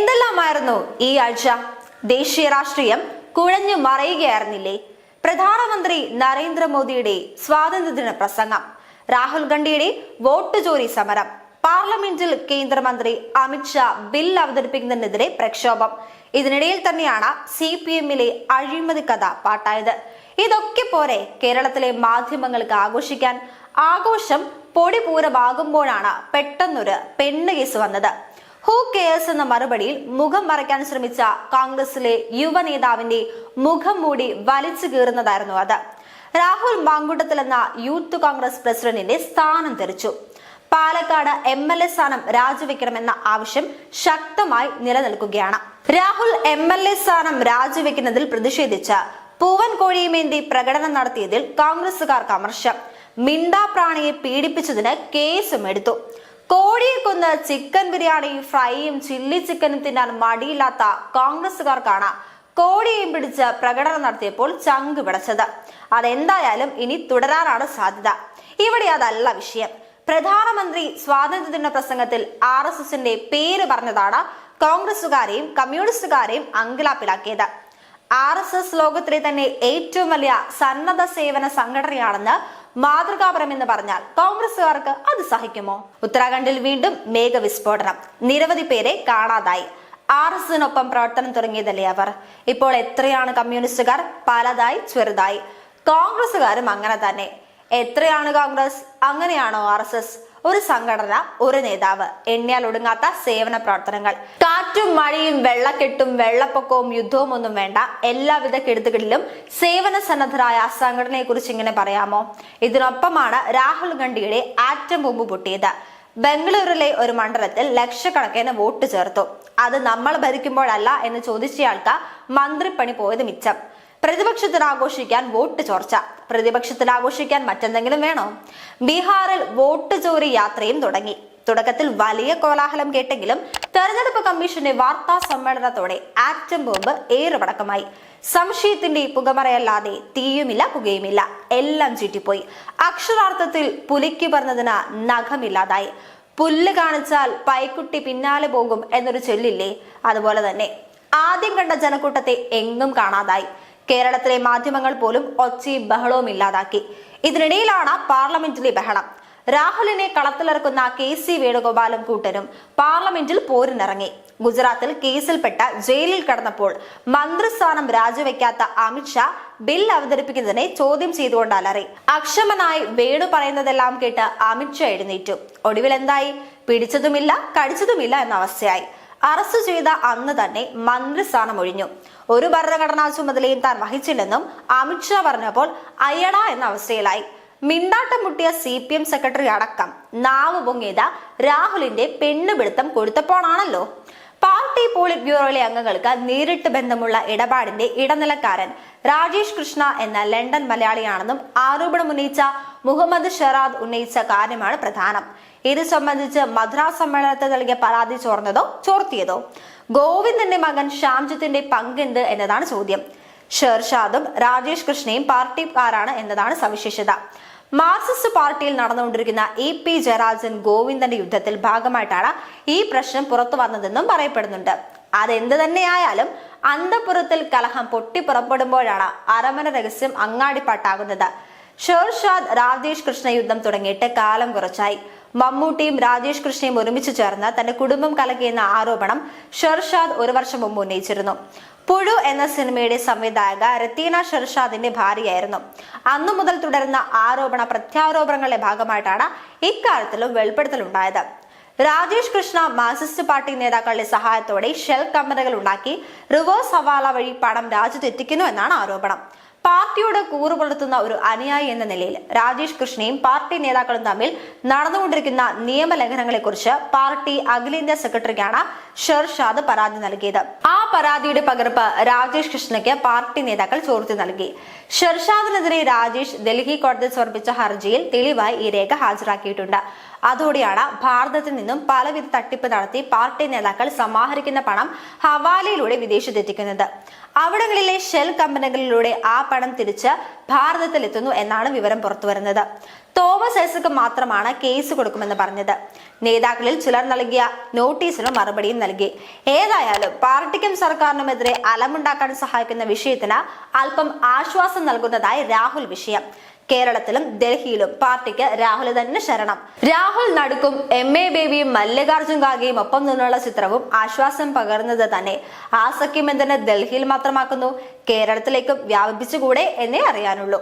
ഈ ആഴ്ച? ദേശീയ രാഷ്ട്രീയം കുഴഞ്ഞു മറയുകയായിരുന്നില്ലേ? പ്രധാനമന്ത്രി നരേന്ദ്രമോദിയുടെ സ്വാതന്ത്ര്യദിന പ്രസംഗം രാഹുൽ ഗാന്ധിയുടെ വോട്ട് ചോരി സമരം പാർലമെന്റിൽ കേന്ദ്രമന്ത്രി അമിത്ഷാ ബിൽ അവതരിപ്പിക്കുന്നതിനെതിരെ പ്രക്ഷോഭം. ഇതിനിടയിൽ തന്നെയാണ് സി പി എമ്മിലെ അഴിമതി കഥ പാട്ടായത്. ഇതൊക്കെ പോരെ കേരളത്തിലെ മാധ്യമങ്ങൾക്ക് ആഘോഷിക്കാൻ? ആഘോഷം പൊടിപൂരമാകുമ്പോഴാണ് പെട്ടെന്നൊരു പെണ്ണ് കേസ് വന്നത്. ഹൂ കെയേഴ്സ് എന്ന മറുപടിയിൽ മുഖം മറയ്ക്കാൻ ശ്രമിച്ച കോൺഗ്രസിലെ യുവ നേതാവിന്റെ മുഖം മൂടി വലിച്ചു കീറുന്നതായിരുന്നു അത്. രാഹുൽ മാങ്കുട്ടത്തിൽ എന്ന യൂത്ത് കോൺഗ്രസ് പ്രസിഡന്റിന്റെ സ്ഥാനം തെറിച്ചു. പാലക്കാട് എം എൽ എ സ്ഥാനം രാജിവെക്കണമെന്ന ആവശ്യം ശക്തമായി നിലനിൽക്കുകയാണ്. രാഹുൽ എം എൽ എ സ്ഥാനം രാജിവെക്കുന്നതിൽ പ്രതിഷേധിച്ച് പൂവൻ കോഴിയുമേന്തി പ്രകടനം നടത്തിയതിൽ കോൺഗ്രസുകാർക്ക് അമർഷം. മിണ്ടാപ്രാണിയെ പീഡിപ്പിച്ചതിന് കേസും എടുത്തു. കോഴിയെ കൊന്ന് ചിക്കൻ ബിരിയാണി ഫ്രൈയും ചില്ലി ചിക്കനും തിന്നാൻ മടിയില്ലാത്ത കോൺഗ്രസുകാർക്കാണ് കോടിയെയും പിടിച്ച് പ്രകടനം നടത്തിയപ്പോൾ ചങ്ക് പിടച്ചത്. അതെന്തായാലും ഇനി തുടരാനാണ് സാധ്യത. ഇവിടെ അതല്ല വിഷയം. പ്രധാനമന്ത്രി സ്വാതന്ത്ര്യദിന പ്രസംഗത്തിൽ ആർ എസ് എസിന്റെ പേര് പറഞ്ഞതാണ് കോൺഗ്രസുകാരെയും കമ്മ്യൂണിസ്റ്റുകാരെയും അങ്കലാപ്പിലാക്കിയത് ആർ എസ് എസ് ലോകത്തിലെ തന്നെ ഏറ്റവും വലിയ സന്നദ്ധ സേവന സംഘടനയാണെന്ന് മാതൃകാപരമെന്ന് പറഞ്ഞാൽ കോൺഗ്രസുകാർക്ക് അത് സഹിക്കുമോ? ഉത്തരാഖണ്ഡിൽ വീണ്ടും മേഘവിസ്ഫോടനം. നിരവധി പേരെ കാണാതായി. ആർ എസ് എസിനൊപ്പം പ്രവർത്തനം തുടങ്ങിയതല്ലേ അവർ? ഇപ്പോൾ എത്രയാണ് കമ്മ്യൂണിസ്റ്റുകാർ പലതായി ചെറുതായി? കോൺഗ്രസുകാരും അങ്ങനെ തന്നെ. എത്രയാണ് കോൺഗ്രസ്? അങ്ങനെയാണോ ആർ എസ് എസ്? ഒരു സംഘടന ഒരു നേതാവ്. എണ്ണിയാൽ ഒടുങ്ങാത്ത സേവന പ്രവർത്തനങ്ങൾ. കാറ്റും മഴയും വെള്ളക്കെട്ടും വെള്ളപ്പൊക്കവും യുദ്ധവും ഒന്നും വേണ്ട. എല്ലാവിധ കെടുത്തുകളിലും സേവന സന്നദ്ധരായ സംഘടനയെ കുറിച്ച് ഇങ്ങനെ പറയാമോ? ഇതിനൊപ്പമാണ് രാഹുൽ ഗാന്ധിയുടെ ആറ്റം ബോംബ് പൊട്ടിയത്. ബംഗളൂരുവിലെ ഒരു മണ്ഡലത്തിൽ ലക്ഷക്കണക്കിന് വോട്ട് ചേർത്തു. അത് നമ്മൾ ഭരിക്കുമ്പോഴല്ല എന്ന് ചോദിച്ചയാൾക്ക് മന്ത്രിപ്പണി പോയത് മിച്ചം. പ്രതിപക്ഷത്തിന് ആഘോഷിക്കാൻ വോട്ട് ചോർച്ച. പ്രതിപക്ഷത്തിന് ആഘോഷിക്കാൻ മറ്റെന്തെങ്കിലും വേണോ? ബീഹാറിൽ വോട്ട് ചോരി യാത്രയും തുടങ്ങി. തുടക്കത്തിൽ വലിയ കോലാഹലം കേട്ടെങ്കിലും തെരഞ്ഞെടുപ്പ് കമ്മീഷന്റെ വാർത്താ സമ്മേളനത്തോടെ ആറ്റം ബോംബ് ഏറുപടക്കമായി. സംശയത്തിന്റെ പുകമറയല്ലാതെ തീയുമില്ല പുകയുമില്ല. എല്ലാം ചീറ്റിപ്പോയി. അക്ഷരാർത്ഥത്തിൽ പുലിക്ക് പറഞ്ഞതിന് നഖമില്ലാതായി. പുല്ല് കാണിച്ചാൽ പൈക്കുട്ടി പിന്നാലെ പോകും എന്നൊരു ചൊല്ലില്ലേ? അതുപോലെ തന്നെ. ആദ്യം കണ്ട ജനക്കൂട്ടത്തെ എങ്ങും കാണാതായി. കേരളത്തിലെ മാധ്യമങ്ങൾ പോലും ഒച്ചയും ബഹളവും ഇല്ലാതാക്കി. ഇതിനിടയിലാണ് പാർലമെന്റിലെ ബഹളം. രാഹുലിനെ കളത്തിലിറക്കുന്ന കെ സി വേണുഗോപാലും കൂട്ടരും പാർലമെന്റിൽ പോരിനിറങ്ങി. ഗുജറാത്തിൽ കേസിൽപ്പെട്ട ജയിലിൽ കടന്നപ്പോൾ മന്ത്രിസ്ഥാനം രാജിവെക്കാത്ത അമിത്ഷാ ബിൽ അവതരിപ്പിക്കുന്നതിനെ ചോദ്യം ചെയ്തുകൊണ്ട് അലറി. അക്ഷമനായി വേണു പറയുന്നതെല്ലാം കേട്ട് അമിത്ഷാ എഴുന്നേറ്റു. ഒടുവിൽ എന്തായി? പിടിച്ചതുമില്ല കടിച്ചതുമില്ല എന്ന അവസ്ഥയായി. അറസ്റ്റ് ചെയ്ത അന്ന് തന്നെ മന്ത്രിസ്ഥാനം ഒഴിഞ്ഞു. ഒരു ഭരണഘടനാ ചുമതലയും താൻ വഹിച്ചില്ലെന്നും അമിത്ഷാ പറഞ്ഞപ്പോൾ അയ്യട എന്ന അവസ്ഥയിലായി. മിണ്ടാട്ടം മുട്ടിയ സി പി എം സെക്രട്ടറി അടക്കം നാവ് പൊങ്ങിയത് രാഹുലിന്റെ പെണ്ണുപിടുത്തം കൊടുത്തപ്പോഴാണല്ലോ പാർട്ടി പോളിറ്റ് ബ്യൂറോയിലെ അംഗങ്ങൾക്ക് നേരിട്ട് ബന്ധമുള്ള ഇടപാടിന്റെ ഇടനിലക്കാരൻ രാജേഷ് കൃഷ്ണ എന്ന ലണ്ടൻ മലയാളിയാണെന്നും ആരോപണം ഉന്നയിച്ച മുഹമ്മദ് ഷെറാദ് ഉന്നയിച്ച കാര്യമാണ് പ്രധാനം. ഇത് സംബന്ധിച്ച് മദ്രാസ് സമ്മേളനത്തിൽ നൽകിയ പരാതി ചോർന്നതോ ചോർത്തിയതോ? ഗോവിന്ദന്റെ മകൻ ശ്യാംജിത്തിന്റെ പങ്കെന്ത് എന്നതാണ് ചോദ്യം. ഷെർഷാദും രാജേഷ് കൃഷ്ണയും പാർട്ടിക്കാരാണ് എന്നതാണ് സവിശേഷത. മാർക്സിസ്റ്റ് പാർട്ടിയിൽ നടന്നുകൊണ്ടിരിക്കുന്ന ഇ പി ജയരാജൻ ഗോവിന്ദന്റെ യുദ്ധത്തിൽ ഭാഗമായിട്ടാണ് ഈ പ്രശ്നം പുറത്തു വന്നതെന്നും പറയപ്പെടുന്നുണ്ട്. അതെന്ത് തന്നെയായാലും അന്തപുരത്തിൽ കലഹം പൊട്ടിപ്പുറപ്പെടുമ്പോഴാണ് അരമന രഹസ്യം അങ്ങാടിപ്പാട്ടാകുന്നത്. ഷെർഷാദ് രാജേഷ് കൃഷ്ണ യുദ്ധം തുടങ്ങിയിട്ട് കാലം കുറച്ചായി. മമ്മൂട്ടിയും രാജേഷ് കൃഷ്ണയും ഒരുമിച്ച് ചേർന്ന് തന്റെ കുടുംബം കലക്കിയെന്ന ആരോപണം ഷെർഷാദ് ഒരു വർഷം മുമ്പ് ഉന്നയിച്ചിരുന്നു. പുഴു എന്ന സിനിമയുടെ സംവിധായക രത്തീന ഷെർഷാദിന്റെ ഭാര്യയായിരുന്നു. അന്നു മുതൽ തുടരുന്ന ആരോപണ പ്രത്യാരോപണങ്ങളുടെ ഭാഗമായിട്ടാണ് ഇക്കാര്യത്തിലും വെളിപ്പെടുത്തലുണ്ടായത്. രാജേഷ് കൃഷ്ണ മാർക്സിസ്റ്റ് പാർട്ടി നേതാക്കളുടെ സഹായത്തോടെ ഷെൽ കമ്പനികൾ ഉണ്ടാക്കി റിവേഴ്സ് ഹവാല വഴി പണം രാജ്യത്തെത്തിക്കുന്നു എന്നാണ് ആരോപണം. പാർട്ടിയോട് കൂറുപുലർത്തുന്ന ഒരു അനുയായി എന്ന നിലയിൽ രാജേഷ് കൃഷ്ണയും പാർട്ടി നേതാക്കളും തമ്മിൽ നടന്നുകൊണ്ടിരിക്കുന്ന നിയമലംഘനങ്ങളെക്കുറിച്ച് പാർട്ടി അഖിലേന്ത്യാ സെക്രട്ടറിക്കാണ് ഷെർഷാദ് പരാതി നൽകിയത്. ആ പരാതിയുടെ പകർപ്പ് രാജേഷ് കൃഷ്ണയ്ക്ക് പാർട്ടി നേതാക്കൾ ചോർത്തി നൽകി. ഷെർഷാദിനെതിരെ രാജേഷ് ഡൽഹി കോടതിയിൽ സമർപ്പിച്ച ഹർജിയിൽ തെളിവായി ഈ രേഖ ഹാജരാക്കിയിട്ടുണ്ട്. അതോടെയാണ് ഭാരതത്തിൽ നിന്നും പലവിധ തട്ടിപ്പ് നടത്തി പാർട്ടി നേതാക്കൾ സമാഹരിക്കുന്ന പണം ഹവാലയിലൂടെ വിദേശത്തെത്തിക്കുന്നത് അവിടങ്ങളിലെ ഷെൽ കമ്പനികളിലൂടെ ആ പണം തിരിച്ച് ഭാരതത്തിൽ എത്തുന്നു എന്നാണ് വിവരം പുറത്തുവരുന്നത്. തോമസ് ഐസക്ക് മാത്രമാണ് കേസ് കൊടുക്കുമെന്ന് പറഞ്ഞത്. നേതാക്കളിൽ ചിലർ നൽകിയ നോട്ടീസിന് മറുപടിയും നൽകി. ഏതായാലും പാർട്ടിക്കും സർക്കാരിനുമെതിരെ അലമുണ്ടാക്കാൻ സഹായിക്കുന്ന വിഷയത്തിന് അല്പം ആശ്വാസം നൽകുന്നതായി രാഹുൽ വിഷയം. കേരളത്തിലും ഡൽഹിയിലും പാർട്ടിക്ക് രാഹുൽ തന്നെ ശരണം. രാഹുൽ നടുക്കും എം എ ബേബിയും മല്ലികാർജുൻ ഖാർഗെയും ഒപ്പം നിന്നുള്ള ചിത്രവും ആശ്വാസം പകർന്നത് തന്നെ. ആ സഖ്യം എന്തിനെ ഡൽഹിയിൽ മാത്രമാക്കുന്നു. കേരളത്തിലേക്കും വ്യാപിപ്പിച്ചുകൂടെ എന്നേ അറിയാനുള്ളൂ.